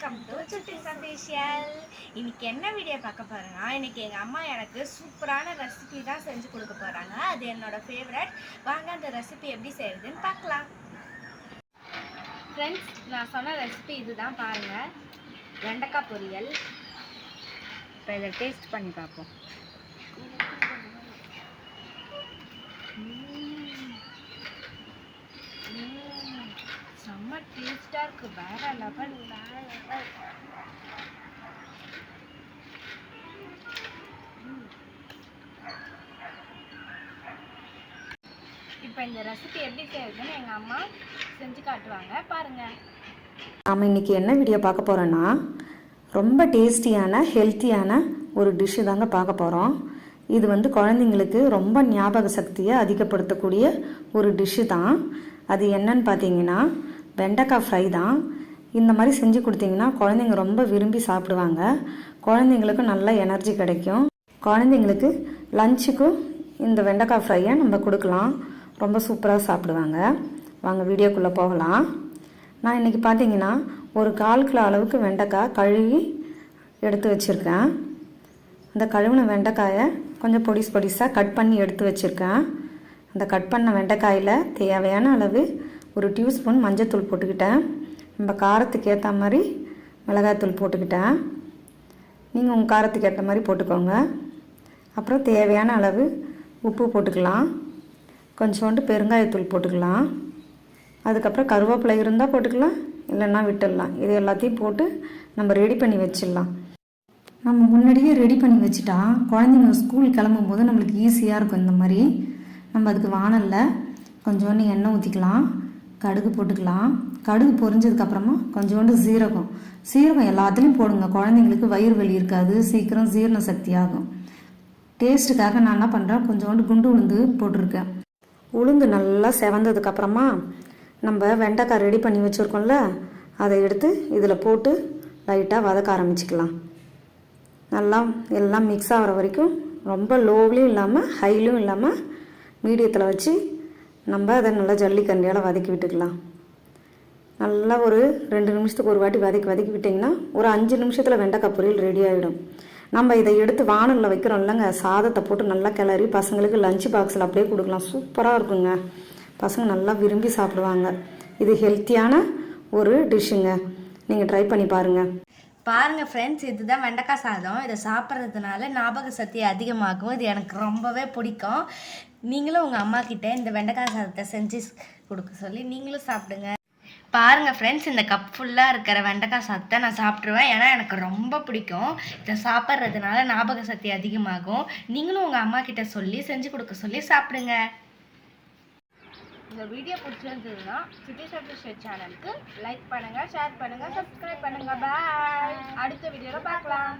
விஷயல் இன்னைக்கு என்ன வீடியோ பார்க்க போறேன்னா இன்னைக்கு எங்கள் அம்மா எனக்கு சூப்பரான ரெசிபி தான் செஞ்சு கொடுக்க போகிறாங்க அது என்னோட ஃபேவரட் வாங்க அந்த ரெசிபி எப்படி செய்யறதுன்னு பார்க்கலாம். ஃப்ரெண்ட்ஸ் நான் சொன்ன ரெசிபி இதுதான் பாருங்கள் வெண்டைக்காய் பொரியல். இப்போ இதை டேஸ்ட் பண்ணி பார்ப்போம். நல்லா இருக்கு. வேற லெவல் வேற லெவல் இப்போ இந்த ரெசிபி எப்படி செய்யுதுன்னு எங்கள் அம்மா செஞ்சு காட்டுவாங்க. பாருங்கள் நாம் இன்றைக்கி என்ன வீடியோ பார்க்க போகிறோன்னா ரொம்ப டேஸ்டியான ஹெல்த்தியான ஒரு டிஷ்ஷு தாங்க பார்க்க போகிறோம் இது வந்து குழந்தைங்களுக்கு ரொம்ப ஞாபக சக்தியை அதிகப்படுத்தக்கூடிய ஒரு டிஷ்ஷு தான். அது என்னன்னு பார்த்தீங்கன்னா வெண்டைக்காய் ஃப்ரை தான். இந்த மாதிரி செஞ்சு கொடுத்தீங்கன்னா குழந்தைங்க ரொம்ப விரும்பி சாப்பிடுவாங்க. குழந்தைங்களுக்கு நல்ல எனர்ஜி கிடைக்கும். குழந்தைங்களுக்கு லஞ்சுக்கும் இந்த வெண்டைக்காய் ஃப்ரையை நம்ம கொடுக்கலாம். ரொம்ப சூப்பராக சாப்பிடுவாங்க. வாங்க வீடியோக்குள்ளே போகலாம். நான் இன்றைக்கி பார்த்தீங்கன்னா ஒரு கால் கிலோ அளவுக்கு வெண்டைக்காய் கழுவி எடுத்து வச்சுருக்கேன். அந்த கழுவின வெண்டைக்காயை கொஞ்சம் பொடிஸ் பொடிசாக கட் பண்ணி எடுத்து வச்சுருக்கேன். அந்த கட் பண்ண வெண்டைக்காயில் தேவையான அளவு ஒரு டியூஸ்பூன் மஞ்சத்தூள் போட்டுக்கிட்டேன். நம்ம காரத்துக்கு ஏற்ற மாதிரி மிளகாத்தூள் போட்டுக்கிட்டேன். நீங்கள் உங்கள் காரத்துக்கு ஏற்ற மாதிரி போட்டுக்கோங்க. அப்புறம் தேவையான அளவு உப்பு போட்டுக்கலாம். கொஞ்சோண்டு பெருங்காயத்தூள் போட்டுக்கலாம். அதுக்கப்புறம் கருவேப்பிலை இருந்தால் போட்டுக்கலாம். இல்லைன்னா விட்டுடலாம். இது எல்லாத்தையும் போட்டு நம்ம ரெடி பண்ணி வச்சிடலாம். நம்ம முன்னாடியே ரெடி பண்ணி வச்சுட்டா குழந்தைங்க ஸ்கூல் கிளம்பும்போது நம்மளுக்கு ஈஸியாக இருக்கும் இந்த மாதிரி. நம்ம அதுக்கு வானலில் கொஞ்சோண்டு எண்ணெய் ஊற்றிக்கலாம் கடுகு போட்டுக்கலாம். கடுகு பொரிஞ்சதுக்கப்புறமா கொஞ்சோண்டு சீரகம். சீரகம் எல்லாத்துலேயும் போடுங்க. குழந்தைங்களுக்கு வயிறு வலி இருக்காது. சீக்கிரம் ஜீரண சக்தி ஆகும். டேஸ்ட்டுக்காக நான் என்ன பண்ணுறேன் கொஞ்சோண்டு குண்டு உளுந்து போட்டிருக்கேன். உளுந்து நல்லா செவந்ததுக்கப்புறமா நம்ம வெண்டைக்காய் ரெடி பண்ணி வச்சுருக்கோம்ல அதை எடுத்து இதில் போட்டு லைட்டாக வதக்க ஆரம்பிச்சுக்கலாம். நல்லா எல்லாம் மிக்ஸ் ஆகிற வரைக்கும் ரொம்ப லோவ்லையும் இல்லாமல் ஹைலையும் இல்லாமல் மீடியத்தில் வச்சு நம்ம அதை நல்லா ஜல்லிக்கண்டியால் வதக்கி விட்டுக்கலாம். நல்லா ஒரு ரெண்டு நிமிஷத்துக்கு ஒரு வாட்டி வதக்கி வதக்கி விட்டிங்கன்னா ஒரு அஞ்சு நிமிஷத்தில் வெண்டைக்காய் பொரியல் ரெடி ஆகிடும் நம்ம இதை எடுத்து வானலில் வைக்கிறோம் இல்லைங்க சாதத்தை போட்டு நல்லா கிளறி பசங்களுக்கு லஞ்ச் பாக்ஸில் அப்படியே கொடுக்கலாம். சூப்பராக இருக்குங்க. பசங்க நல்லா விரும்பி சாப்பிடுவாங்க. இது ஹெல்த்தியான ஒரு டிஷ்ஷுங்க நீங்கள் ட்ரை பண்ணி பாருங்கள் பாருங்க ஃப்ரெண்ட்ஸ் இதுதான் வெண்டைக்காய் சாதம். இதை சாப்பிட்றதுனால ஞாபக சக்தி அதிகமாகும் இது எனக்கு ரொம்பவே பிடிக்கும். நீங்களும் உங்கள் அம்மா கிட்ட இந்த வெண்டைக்காய் சாதத்தை செஞ்சு கொடுக்க சொல்லி நீங்களும் சாப்பிடுங்க. பாருங்க ஃப்ரெண்ட்ஸ் இந்த கப் ஃபுல்லாக இருக்கிற வெண்டைக்காய் சாதத்தை நான் சாப்பிட்ருவேன் ஏன்னா எனக்கு ரொம்ப பிடிக்கும். இதை சாப்பிட்றதுனால ஞாபக சக்தி அதிகமாகும். நீங்களும் உங்கள் அம்மா கிட்ட சொல்லி செஞ்சு கொடுக்க சொல்லி சாப்பிடுங்க. இந்த வீடியோ பிடிச்சிருந்ததுன்னா சிட்டி சர்டிஃபிகேட் சேனலுக்கு லைக் பண்ணுங்க ஷேர் பண்ணுங்க சப்ஸ்கிரைப் பண்ணுங்க. பாய் அடுத்த வீடியோவில் பார்க்கலாம்.